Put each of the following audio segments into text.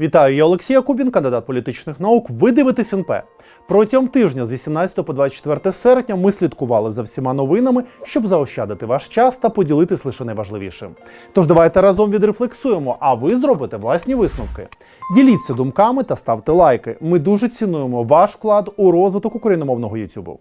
Вітаю, я Олексій Якубін, кандидат політичних наук. Ви дивитесь НП. Протягом тижня з 18 по 24 серпня ми слідкували за всіма новинами, щоб заощадити ваш час та поділитись лише найважливішим. Тож давайте разом відрефлексуємо, а ви зробите власні висновки. Діліться думками та ставте лайки. Ми дуже цінуємо ваш вклад у розвиток україномовного Ютубу.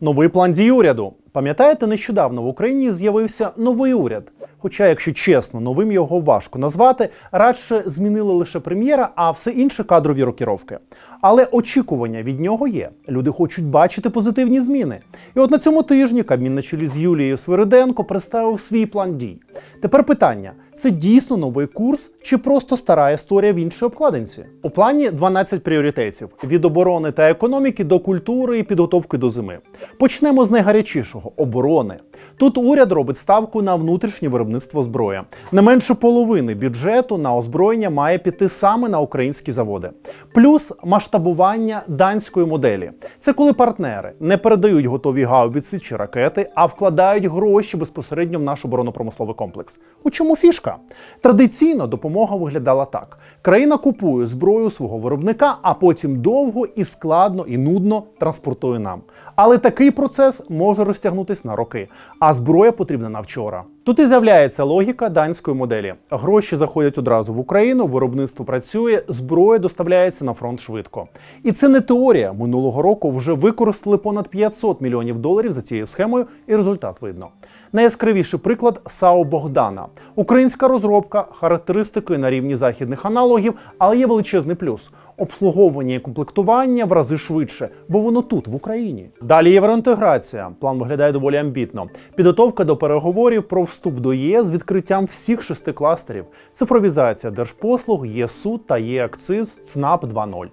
Новий план дій уряду. Пам'ятаєте, нещодавно в Україні з'явився новий уряд. Хоча, якщо чесно, новим його важко назвати, радше змінили лише прем'єра, а все інше кадрові рокіровки. Але очікування від нього є. Люди хочуть бачити позитивні зміни. І от на цьому тижні Кабмін на чолі з Юлією Свириденко представив свій план дій. Тепер питання: це дійсно новий курс чи просто стара історія в іншій обкладинці? У плані 12 пріоритетів від оборони та економіки до культури і підготовки до зими. Почнемо з найгарячішого оборони. Тут уряд робить ставку на внутрішнє виробництво зброї. Не менше половини бюджету на озброєння має піти саме на українські заводи. Плюс масштабування данської моделі. Це коли партнери не передають готові гаубиці чи ракети, а вкладають гроші безпосередньо в наш оборонно-промисловий комплекс. У чому фішка? Традиційно допомога виглядала так: країна купує зброю свого виробника, а потім довго і складно і нудно транспортує нам. Але такий процес може розтягнутися на роки, а зброя потрібна на вчора. Тут і з'являється логіка данської моделі. Гроші заходять одразу в Україну, виробництво працює, зброя доставляється на фронт швидко. І це не теорія. Минулого року вже використали понад 500 мільйонів доларів за цією схемою, і результат видно. Найяскравіший приклад САУ Богдана. Українська розробка, характеристики на рівні західних аналогів, але є величезний плюс. Обслуговування і комплектування в рази швидше, бо воно тут, в Україні. Далі євроінтеграція. План виглядає доволі амбітно. Підготовка до переговорів про вступ до ЄС з відкриттям всіх шести кластерів, цифровізація держпослуг, ЄСУ та ЄАкциз ЦНАП 2.0.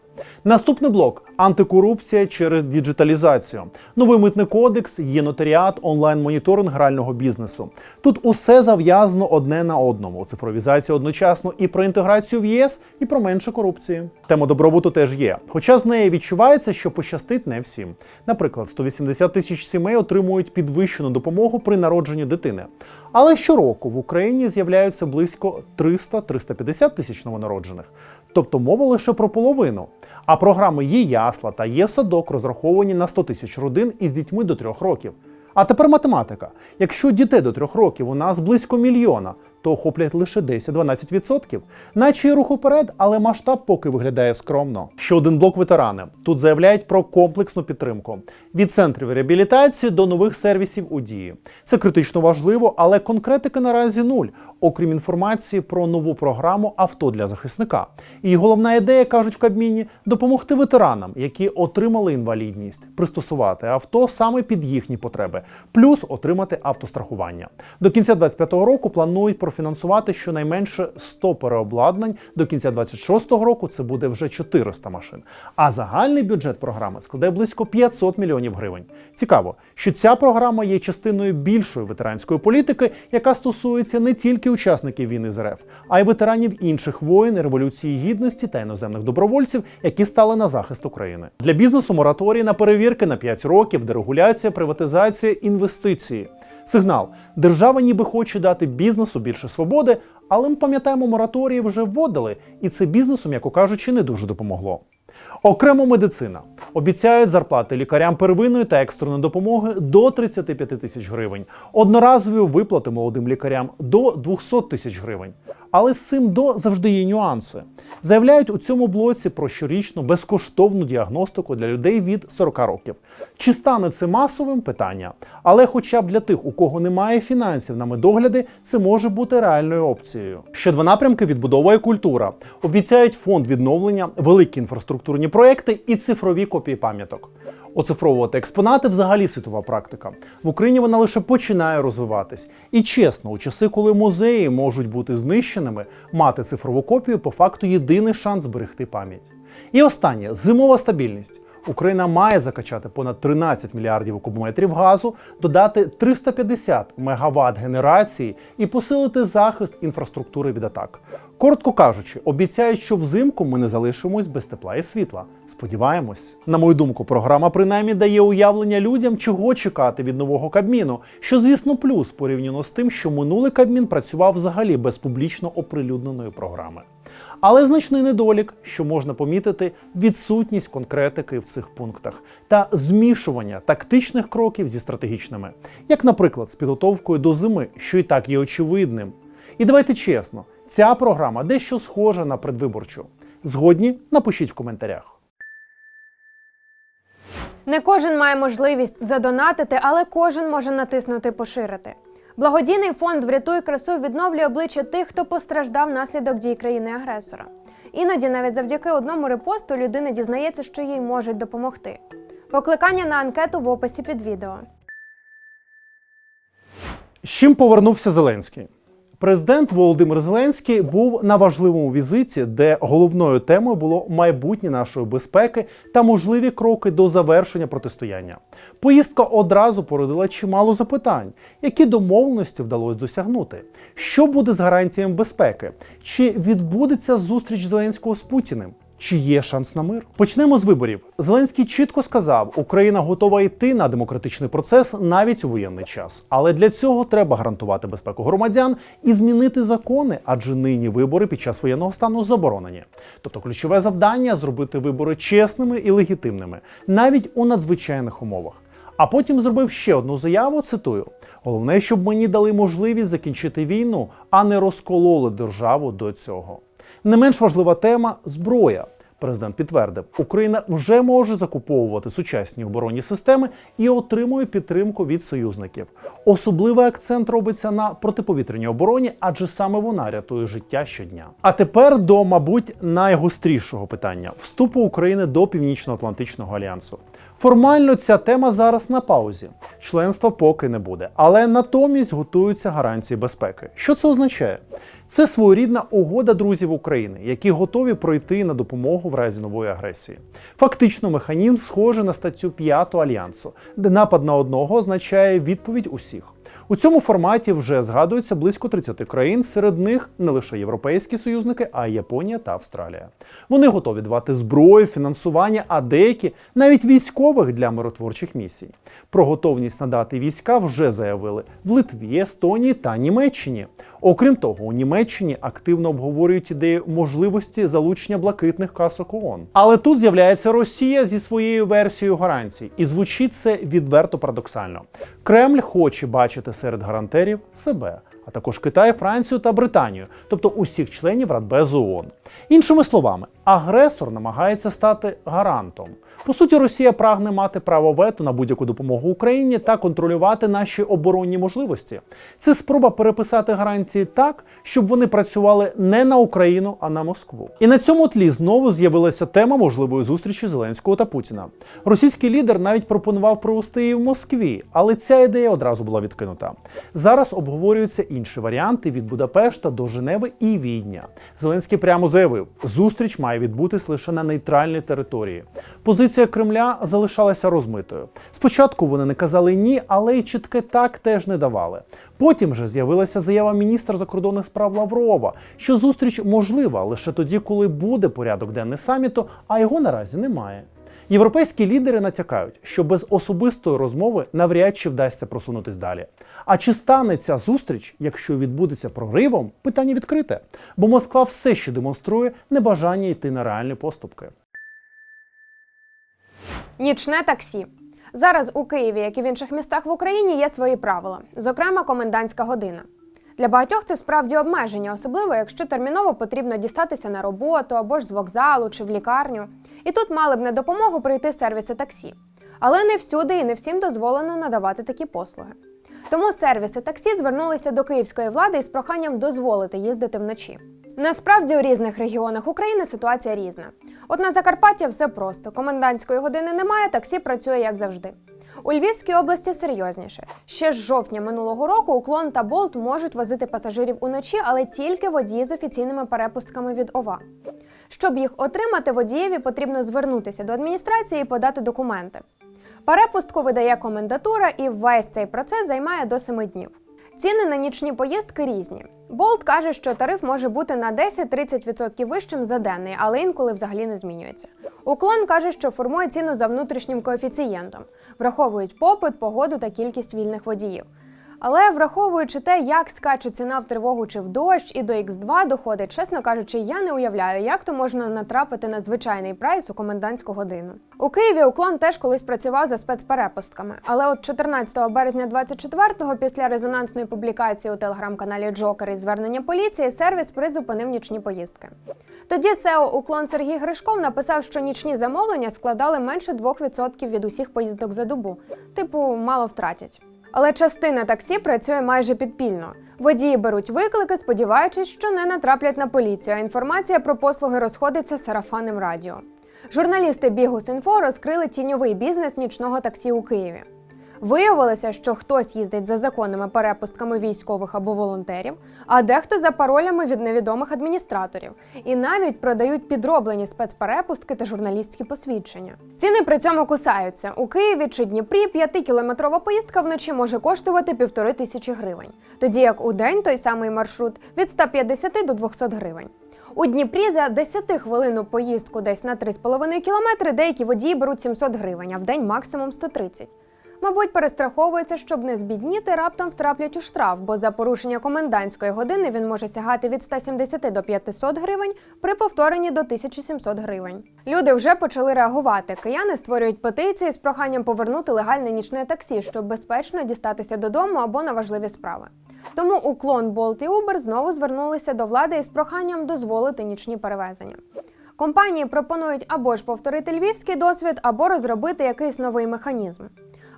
Наступний блок антикорупція через діджиталізацію. Новий митний кодекс, є нотаріат, онлайн-моніторинг грального бізнесу. Тут усе зав'язано одне на одному. Цифровізація одночасно і про інтеграцію в ЄС, і про менше корупції. Тема добробуту теж є. Хоча з неї відчувається, що пощастить не всім. Наприклад, 180 тисяч сімей отримують підвищену допомогу при народженні дитини. Але щороку в Україні з'являються близько 300-350 тисяч новонароджених. Тобто мова лише про половину. А програми є ясла та є садок розраховані на 100 тисяч родин із дітьми до 3 років. А тепер математика. Якщо дітей до 3 років у нас близько мільйона, то охоплять лише 10-12%. Наче й рух уперед, але масштаб поки виглядає скромно. Ще один блок ветерани. Тут заявляють про комплексну підтримку від центрів реабілітації до нових сервісів у дії. Це критично важливо, але конкретики наразі нуль, окрім інформації про нову програму авто для захисника. І головна ідея кажуть в Кабміні допомогти ветеранам, які отримали інвалідність, пристосувати авто саме під їхні потреби, плюс отримати автострахування. До кінця 2025 року планують профінансувати щонайменше 100 переобладнань. До кінця 2026 року це буде вже 400 машин. А загальний бюджет програми складає близько 500 мільйонів гривень. Цікаво, що ця програма є частиною більшої ветеранської політики, яка стосується не тільки учасників війни з РФ, а й ветеранів інших воїн, революції гідності та іноземних добровольців, які стали на захист України. Для бізнесу мораторій на перевірки на 5 років, дерегуляція, приватизація, інвестиції. Сигнал: держава ніби хоче дати бізнесу більше свободи, але ми пам'ятаємо, мораторії вже вводили, і це бізнесу, м'яко кажучи, не дуже допомогло. Окремо медицина обіцяють зарплати лікарям первинної та екстреної допомоги до 35 тисяч гривень, одноразові виплати молодим лікарям до 200 тисяч гривень. Але з цим до завжди є нюанси. Заявляють у цьому блоці про щорічну безкоштовну діагностику для людей від 40 років. Чи стане це масовим питання? Але, хоча б для тих, у кого немає фінансів на медогляди, це може бути реальною опцією. Ще два напрямки відбудова культура. Обіцяють фонд відновлення, великі інфраструктурні проекти і цифрові копії пам'яток. Оцифровувати експонати взагалі світова практика. В Україні вона лише починає розвиватись. І чесно, у часи, коли музеї можуть бути знищеними, мати цифрову копію по факту єдиний шанс зберегти пам'ять. І останнє зимова стабільність. Україна має закачати понад 13 мільярдів кубометрів газу, додати 350 мегаватт генерації і посилити захист інфраструктури від атак. Коротко кажучи, обіцяють, що взимку ми не залишимось без тепла і світла. Сподіваємось. На мою думку, програма принаймні дає уявлення людям, чого чекати від нового кабміну, що, звісно, плюс порівняно з тим, що минулий кабмін працював взагалі без публічно оприлюдненої програми. Але значний недолік, що можна помітити, відсутність конкретики в цих пунктах та змішування тактичних кроків зі стратегічними, як, наприклад, з підготовкою до зими, що і так є очевидним. І давайте чесно, ця програма дещо схожа на предвиборчу. Згодні напишіть в коментарях. Не кожен має можливість задонатити, але кожен може натиснути поширити. Благодійний фонд Врятуй красу відновлює обличчя тих, хто постраждав внаслідок дій країни-агресора. Іноді навіть завдяки одному репосту людина дізнається, що їй можуть допомогти. Покликання на анкету в описі під відео. З чим повернувся Зеленський? Президент Володимир Зеленський був на важливому візиті, де головною темою було майбутнє нашої безпеки та можливі кроки до завершення протистояння. Поїздка одразу породила чимало запитань, які домовленості вдалося досягнути. Що буде з гарантіями безпеки? Чи відбудеться зустріч Зеленського з Путіним? Чи є шанс на мир? Почнемо з виборів. Зеленський чітко сказав, Україна готова йти на демократичний процес навіть у воєнний час. Але для цього треба гарантувати безпеку громадян і змінити закони, адже нині вибори під час воєнного стану заборонені. Тобто, ключове завдання зробити вибори чесними і легітимними, навіть у надзвичайних умовах. А потім зробив ще одну заяву. Цитую: головне, щоб мені дали можливість закінчити війну, а не розкололи державу до цього. Не менш важлива тема зброя. Президент підтвердив, Україна вже може закуповувати сучасні оборонні системи і отримує підтримку від союзників. Особливий акцент робиться на протиповітряній обороні, адже саме вона рятує життя щодня. А тепер до, мабуть, найгострішого питання вступу України до Північно-Атлантичного альянсу. Формально ця тема зараз на паузі. Членства поки не буде, але натомість готуються гарантії безпеки. Що це означає? Це своєрідна угода друзів України, які готові пройти на допомогу в разі нової агресії. Фактично, механізм схожий на статтю 5 альянсу, де напад на одного означає відповідь усіх. У цьому форматі вже згадується близько 30 країн, серед них не лише європейські союзники, а й Японія та Австралія. Вони готові давати зброю, фінансування, а деякі навіть військових для миротворчих місій. Про готовність надати війська вже заявили в Литві, Естонії та Німеччині. Окрім того, у Німеччині активно обговорюють ідею можливості залучення блакитних касок ООН. Але тут з'являється Росія зі своєю версією гарантій, і звучить це відверто парадоксально. Кремль хоче бачити серед гарантерів себе. А також Китай, Францію та Британію, тобто усіх членів Радбезу ООН. Іншими словами, агресор намагається стати гарантом. По суті, Росія прагне мати право вето на будь-яку допомогу Україні та контролювати наші оборонні можливості. Це спроба переписати гарантії так, щоб вони працювали не на Україну, а на Москву. І на цьому тлі знову з'явилася тема можливої зустрічі Зеленського та Путіна. Російський лідер навіть пропонував провести її в Москві, але ця ідея одразу була відкинута. Зараз обговорюються інші варіанти від Будапешта до Женеви і Відня. Зеленський прямо заявив, зустріч має відбутись лише на нейтральній території. Позиція Кремля залишалася розмитою. Спочатку вони не казали ні, але й чітке так теж не давали. Потім же з'явилася заява міністра закордонних справ Лаврова, що зустріч можлива лише тоді, коли буде порядок денний саміту, а його наразі немає. Європейські лідери натякають, що без особистої розмови навряд чи вдасться просунутись далі. А чи стане ця зустріч, якщо відбудеться проривом, питання відкрите, бо Москва все ще демонструє небажання йти на реальні поступки. Нічне таксі. Зараз у Києві, як і в інших містах в Україні, є свої правила, зокрема комендантська година. Для багатьох це справді обмеження, особливо якщо терміново потрібно дістатися на роботу або ж з вокзалу чи в лікарню. І тут мали б на допомогу прийти сервіси таксі. Але не всюди і не всім дозволено надавати такі послуги. Тому сервіси таксі звернулися до київської влади із проханням дозволити їздити вночі. Насправді у різних регіонах України ситуація різна. От на Закарпаття все просто: комендантської години немає, таксі працює як завжди. У Львівській області серйозніше. Ще з жовтня минулого року уклон та болт можуть возити пасажирів уночі, але тільки водії з офіційними перепустками від ОВА. Щоб їх отримати, водієві потрібно звернутися до адміністрації і подати документи. Перепустку видає комендатура, і весь цей процес займає до 7 днів. Ціни на нічні поїздки різні. Болт каже, що тариф може бути на 10-30% вищим за денний, але інколи взагалі не змінюється. Уклон каже, що формує ціну за внутрішнім коефіцієнтом, враховують попит, погоду та кількість вільних водіїв. Але враховуючи те, як скаче ціна в тривогу чи в дощ, і до X2 доходить, чесно кажучи, я не уявляю, як то можна натрапити на звичайний прайс у комендантську годину. У Києві уклон теж колись працював за спецперепустками, але от 14 березня 24-го, після резонансної публікації у телеграм-каналі Джокер і звернення поліції, сервіс призупинив нічні поїздки. Тоді СЕО уклон Сергій Гришков написав, що нічні замовлення складали менше 2% від усіх поїздок за добу, типу мало втратять. Але частина таксі працює майже підпільно. Водії беруть виклики, сподіваючись, що не натраплять на поліцію, а інформація про послуги розходиться сарафанним радіо. Журналісти Бігус.Інфо розкрили тіньовий бізнес нічного таксі у Києві. Виявилося, що хтось їздить за законними перепустками військових або волонтерів, а дехто за паролями від невідомих адміністраторів, і навіть продають підроблені спецперепустки та журналістські посвідчення. Ціни при цьому кусаються. У Києві чи Дніпрі 5-кілометрова поїздка вночі може коштувати півтори тисячі гривень, тоді як у день той самий маршрут від 150 до 200 гривень. У Дніпрі за 10 хвилину поїздку десь на 3,5 кілометри деякі водії беруть 700 гривень, а в день максимум 130. Мабуть, перестраховується, щоб не збідніти, раптом втраплять у штраф, бо за порушення комендантської години він може сягати від 170 до 500 гривень, при повторенні до 1700 гривень. Люди вже почали реагувати. Кияни створюють петиції з проханням повернути легальне нічне таксі, щоб безпечно дістатися додому або на важливі справи. Тому уклон Bolt і Uber знову звернулися до влади із проханням дозволити нічні перевезення. Компанії пропонують або ж повторити львівський досвід, або розробити якийсь новий механізм.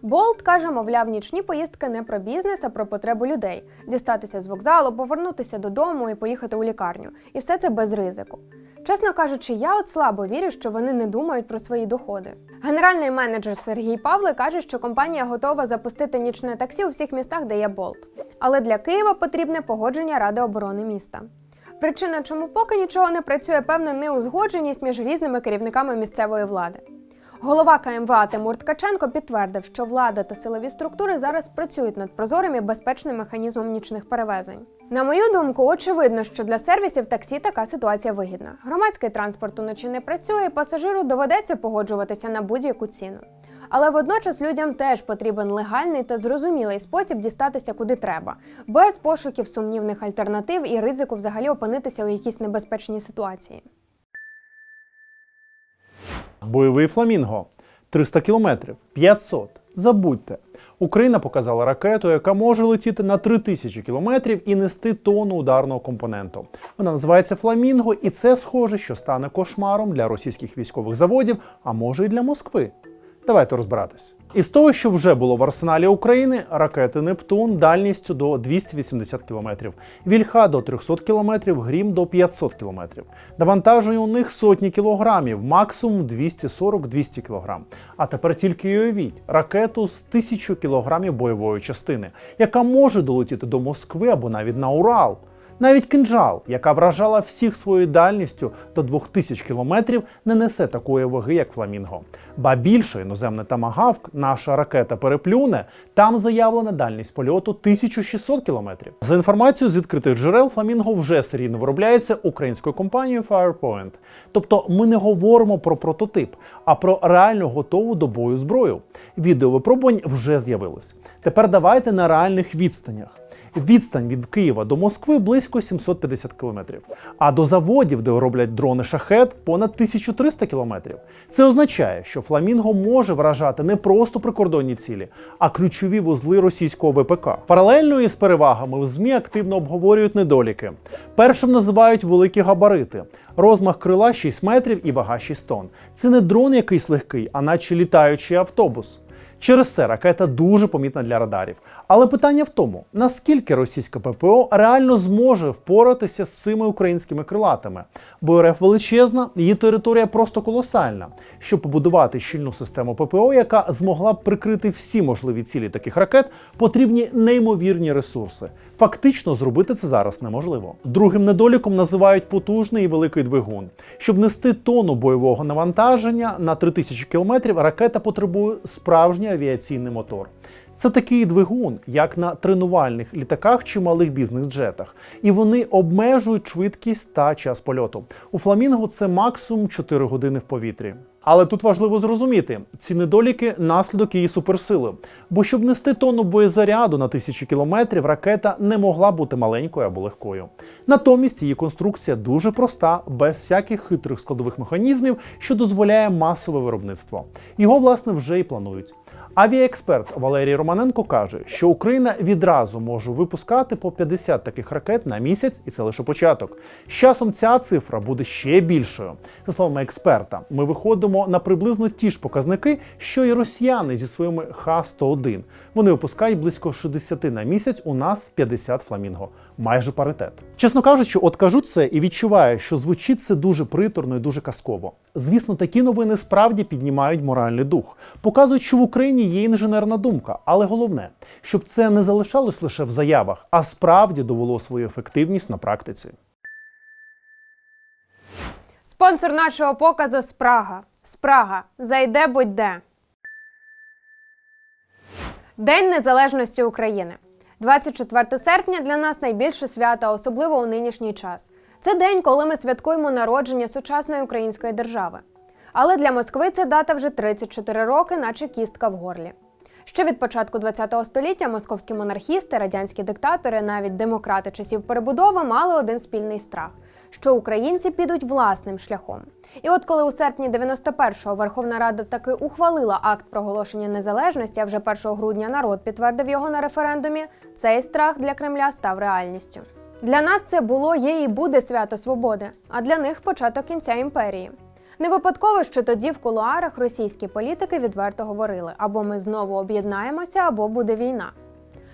Болт каже, мовляв, нічні поїздки не про бізнес, а про потребу людей дістатися з вокзалу, повернутися додому і поїхати у лікарню. І все це без ризику. Чесно кажучи, я от слабо вірю, що вони не думають про свої доходи. Генеральний менеджер Сергій Павли каже, що компанія готова запустити нічне таксі у всіх містах, де є болт. Але для Києва потрібне погодження Ради оборони міста. Причина, чому поки нічого не працює, певна неузгодженість між різними керівниками місцевої влади. Голова КМВА Тимур Ткаченко підтвердив, що влада та силові структури зараз працюють над прозорим і безпечним механізмом нічних перевезень. На мою думку, очевидно, що для сервісів таксі така ситуація вигідна. Громадський транспорт уночі не працює, пасажиру доведеться погоджуватися на будь-яку ціну. Але водночас людям теж потрібен легальний та зрозумілий спосіб дістатися куди треба, без пошуків сумнівних альтернатив і ризику взагалі опинитися у якійсь небезпечній ситуації. Бойовий фламінго 300 кілометрів, 500. Забудьте. Україна показала ракету, яка може летіти на 3000 кілометрів і нести тонну ударного компоненту. Вона називається Фламінго, і це схоже, що стане кошмаром для російських військових заводів, а може і для Москви. Давайте розбиратись. Із того, що вже було в арсеналі України, ракети Нептун дальністю до 280 км, Вільха до 300 км, Грім до 500 км. Навантаження у них сотні кілограмів, максимум 240-200 кг. А тепер тільки уявіть ракету з 1000 кг бойової частини, яка може долетіти до Москви або навіть на Урал. Навіть кинджал, яка вражала всіх своєю дальністю до 2000 кілометрів, не несе такої ваги, як фламінго. Ба більше іноземний тамагавк, наша ракета переплюне, там заявлена дальність польоту 1600 кілометрів. За інформацією з відкритих джерел, фламінго вже серійно виробляється українською компанією Firepoint. Тобто ми не говоримо про прототип, а про реально готову до бою зброю. Відео випробувань вже з'явилось. Тепер давайте на реальних відстанях. Відстань від Києва до Москви близько 750 кілометрів, а до заводів, де роблять дрони шахет, понад 1300 кілометрів. Це означає, що Фламінго може вражати не просто прикордонні цілі, а ключові вузли російського ВПК. Паралельно із перевагами в ЗМІ активно обговорюють недоліки. Першим називають великі габарити, розмах крила 6 метрів і вага 6 тонн. Це не дрон якийсь легкий, а наче літаючий автобус. Через це ракета дуже помітна для радарів. Але питання в тому, наскільки російська ППО реально зможе впоратися з цими українськими крилатами. Бо РФ величезна, її територія просто колосальна. Щоб побудувати щільну систему ППО, яка змогла б прикрити всі можливі цілі таких ракет, потрібні неймовірні ресурси. Фактично зробити це зараз неможливо. Другим недоліком називають потужний і великий двигун. Щоб нести тонну бойового навантаження на 3000 км, ракета потребує справжній авіаційний мотор. Це такий двигун, як на тренувальних літаках чи малих бізнес-джетах, і вони обмежують швидкість та час польоту. У фламінго це максимум 4 години в повітрі. Але тут важливо зрозуміти, ці недоліки наслідок її суперсили. Бо щоб нести тонну боєзаряду на тисячі кілометрів, ракета не могла бути маленькою або легкою. Натомість її конструкція дуже проста, без всяких хитрих складових механізмів, що дозволяє масове виробництво. Його власне вже і планують. Авіаексперт Валерій Романенко каже, що Україна відразу може випускати по 50 таких ракет на місяць, і це лише початок. З часом ця цифра буде ще більшою. За словами експерта, ми виходимо на приблизно ті ж показники, що і росіяни зі своїми Х-101. Вони випускають близько 60 на місяць. У нас 50 фламінго, майже паритет. Чесно кажучи, от кажу це і відчуваю, що звучить це дуже приторно і дуже казково. Звісно, такі новини справді піднімають моральний дух, показують, що в Україні є інженерна думка, але головне, щоб це не залишалось лише в заявах, а справді довело свою ефективність на практиці. Спонсор нашого показу Спрага. Спрага. Зайде будь-де. День Незалежності України. 24 серпня для нас найбільше свято, особливо у нинішній час. Це день, коли ми святкуємо народження сучасної української держави. Але для Москви ця дата вже 34 роки, наче кістка в горлі. Ще від початку ХХ століття московські монархісти, радянські диктатори, навіть демократи часів перебудови мали один спільний страх, що українці підуть власним шляхом. І от коли у серпні 91-го Верховна Рада таки ухвалила акт проголошення незалежності, а вже 1 грудня народ підтвердив його на референдумі, цей страх для Кремля став реальністю. Для нас це було, є і буде свято свободи, а для них початок кінця імперії. Не випадково, що тоді в кулуарах російські політики відверто говорили: або ми знову об'єднаємося, або буде війна.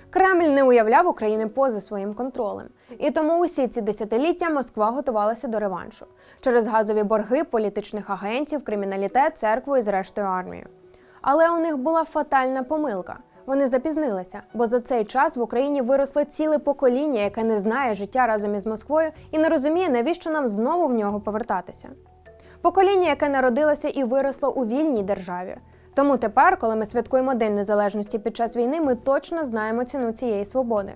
Кремль не уявляв України поза своїм контролем, і тому усі ці десятиліття Москва готувалася до реваншу через газові борги політичних агентів, криміналітет, церкву і зрештою армію. Але у них була фатальна помилка. Вони запізнилися, бо за цей час в Україні виросло ціле покоління, яке не знає життя разом із Москвою і не розуміє, навіщо нам знову в нього повертатися. Покоління, яке народилося і виросло у вільній державі. Тому тепер, коли ми святкуємо День Незалежності під час війни, ми точно знаємо ціну цієї свободи.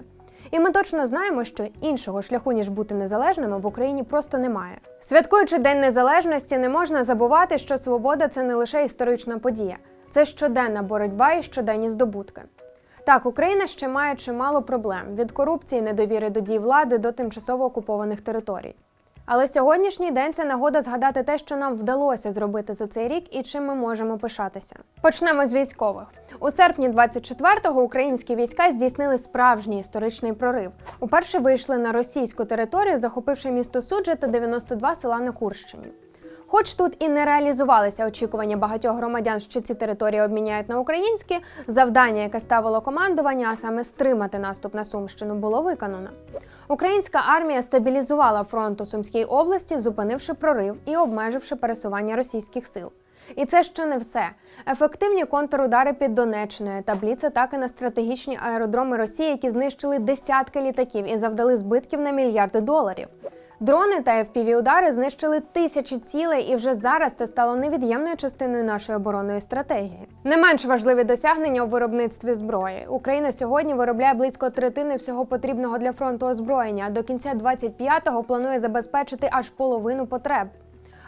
І ми точно знаємо, що іншого шляху, ніж бути незалежними, в Україні просто немає. Святкуючи День Незалежності, не можна забувати, що свобода це не лише історична подія, це щоденна боротьба і щоденні здобутки. Так, Україна ще має чимало проблем від корупції, недовіри до дій влади до тимчасово окупованих територій. Але сьогоднішній день це нагода згадати те, що нам вдалося зробити за цей рік і чим ми можемо пишатися. Почнемо з військових. У серпні 24-го українські війська здійснили справжній історичний прорив. Уперше вийшли на російську територію, захопивши місто Суджа та 92 села на Курщині. Хоч тут і не реалізувалися очікування багатьох громадян, що ці території обміняють на українські, завдання, яке ставило командування, а саме стримати наступ на Сумщину, було виконано. Українська армія стабілізувала фронт у Сумській області, зупинивши прорив і обмеживши пересування російських сил. І це ще не все. Ефективні контрудари під Донеччиною та бліц-атаки на стратегічні аеродроми Росії, які знищили десятки літаків і завдали збитків на мільярди доларів. Дрони та FPV-удари знищили тисячі цілей, і вже зараз це стало невід'ємною частиною нашої оборонної стратегії. Не менш важливі досягнення у виробництві зброї. Україна сьогодні виробляє близько третини всього потрібного для фронту озброєння. а До кінця 25-го планує забезпечити аж половину потреб.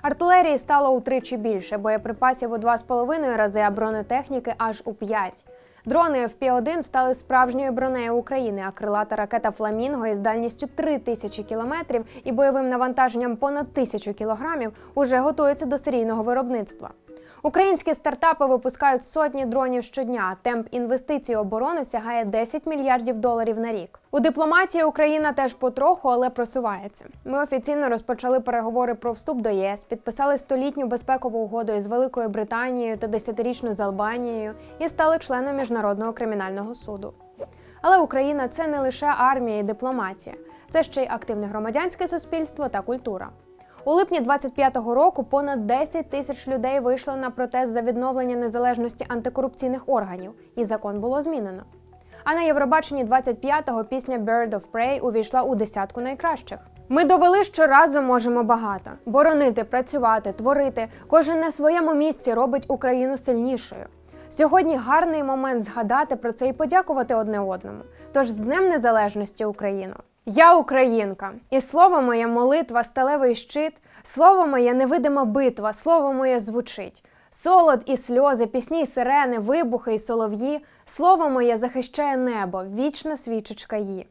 Артилерії стало утричі більше, боєприпасів у 2,5 рази, а бронетехніки аж у 5. Дрони FP-1 стали справжньою бронею України, а крилата ракета Фламінго із дальністю 3 тисячі кілометрів і бойовим навантаженням понад тисячу кілограмів уже готується до серійного виробництва. Українські стартапи випускають сотні дронів щодня. Темп інвестицій у оборону сягає 10 мільярдів доларів на рік. У дипломатії Україна теж потроху, але просувається. Ми офіційно розпочали переговори про вступ до ЄС, підписали столітню безпекову угоду із Великою Британією та десятирічну з Албанією і стали членом міжнародного кримінального суду. Але Україна це не лише армія і дипломатія, це ще й активне громадянське суспільство та культура. У липні 25-го року понад 10 тисяч людей вийшли на протест за відновлення незалежності антикорупційних органів, і закон було змінено. А на Євробаченні 25-го пісня Bird of Prey увійшла у десятку найкращих. Ми довели, що разом можемо багато боронити, працювати, творити. Кожен на своєму місці робить Україну сильнішою. Сьогодні гарний момент згадати про це і подякувати одне одному. Тож з Днем Незалежності Україну! Я українка, і слово моє молитва, сталевий щит, слово моє невидима битва, слово моє звучить. Солод і сльози, пісні й сирени, вибухи й солов'ї, слово моє захищає небо, вічна свічечка її.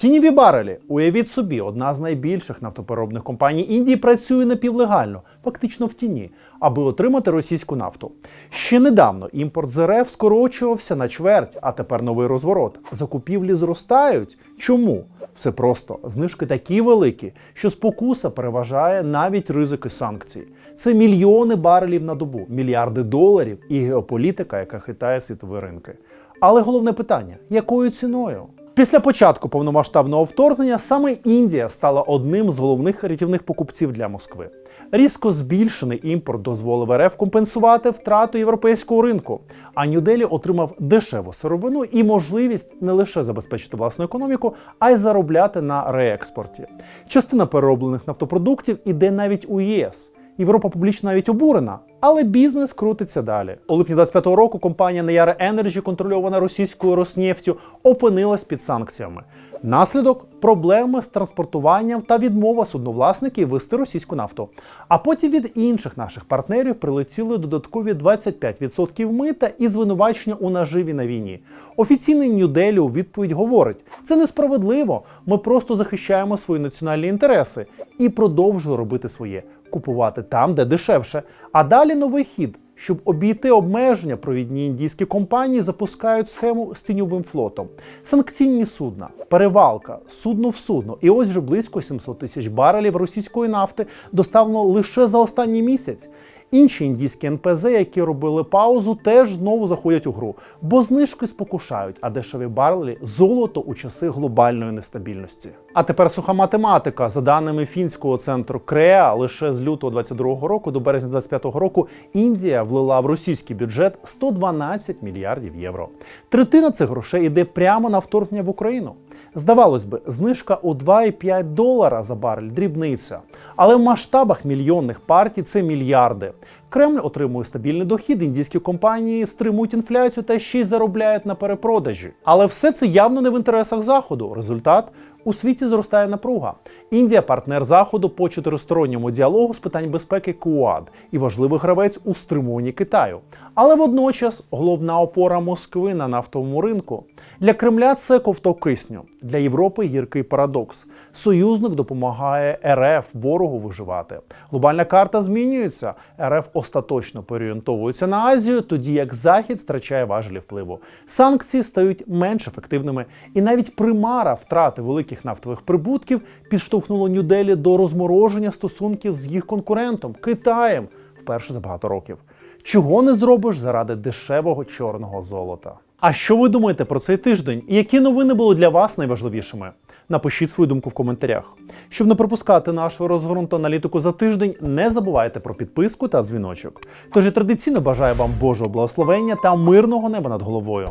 Тіньові барелі. Уявіть собі, одна з найбільших нафтопереробних компаній Індії працює напівлегально, фактично в тіні, аби отримати російську нафту. Ще недавно імпорт з РФ скорочувався на чверть, а тепер новий розворот. Закупівлі зростають. Чому? Все просто знижки такі великі, що спокуса переважає навіть ризики санкцій. Це мільйони барелів на добу, мільярди доларів і геополітика, яка хитає світові ринки. Але головне питання: якою ціною? Після початку повномасштабного вторгнення саме Індія стала одним з головних рятівних покупців для Москви. Різко збільшений імпорт дозволив РФ компенсувати втрату європейського ринку. А Нью-Делі отримав дешеву сировину і можливість не лише забезпечити власну економіку, а й заробляти на реекспорті. Частина перероблених нафтопродуктів іде навіть у ЄС. Європа публічно навіть обурена, але бізнес крутиться далі. У липні 25-го року компанія Neyara Energy, контрольована російською Роснефтю, опинилась під санкціями. Наслідок проблеми з транспортуванням та відмова судновласників вести російську нафту. А потім від інших наших партнерів прилетіли додаткові 25% мита і звинувачення у наживі на війні. Офіційний Нью-Делі у відповідь говорить: це несправедливо. Ми просто захищаємо свої національні інтереси і продовжує робити своє купувати там, де дешевше. А далі новий хід. Щоб обійти обмеження, провідні індійські компанії запускають схему з тіньовим флотом. Санкційні судна, перевалка, судно в судно. І ось вже близько 700 тисяч барелів російської нафти доставлено лише за останній місяць. Інші індійські НПЗ, які робили паузу, теж знову заходять у гру, бо знижки спокушають, а дешеві барелі золото у часи глобальної нестабільності. А тепер суха математика. За даними фінського центру Креа, лише з лютого 22 року до березня 25 року Індія влила в російський бюджет 112 мільярдів євро. Третина цих грошей йде прямо на вторгнення в Україну. Здавалось би, знижка у 2,5 долара за барель дрібниця. Але в масштабах мільйонних партій це мільярди. Кремль отримує стабільний дохід, індійські компанії стримують інфляцію та ще й заробляють на перепродажі. Але все це явно не в інтересах Заходу. Результат у світі зростає напруга. Індія партнер Заходу по чотиристоронньому діалогу з питань безпеки КУАД і важливий гравець у стримуванні Китаю. Але водночас головна опора Москви на нафтовому ринку. Для Кремля це ковток кисню, для Європи гіркий парадокс. Союзник допомагає РФ ворогу виживати. Глобальна карта змінюється. РФ остаточно переорієнтовується на Азію, тоді як Захід втрачає важелі впливу. Санкції стають менш ефективними, і навіть примара втрати великих нафтових прибутків підштовхнуло Нью-Делі до розмороження стосунків з їх конкурентом Китаєм вперше за багато років. Чого не зробиш заради дешевого чорного золота? А що ви думаєте про цей тиждень? І які новини були для вас найважливішими? Напишіть свою думку в коментарях. Щоб не пропускати нашу розгорнуту аналітику за тиждень, не забувайте про підписку та дзвіночок. Тож я традиційно бажаю вам Божого благословення та мирного неба над головою.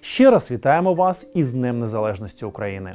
Ще раз вітаємо вас із Днем Незалежності України.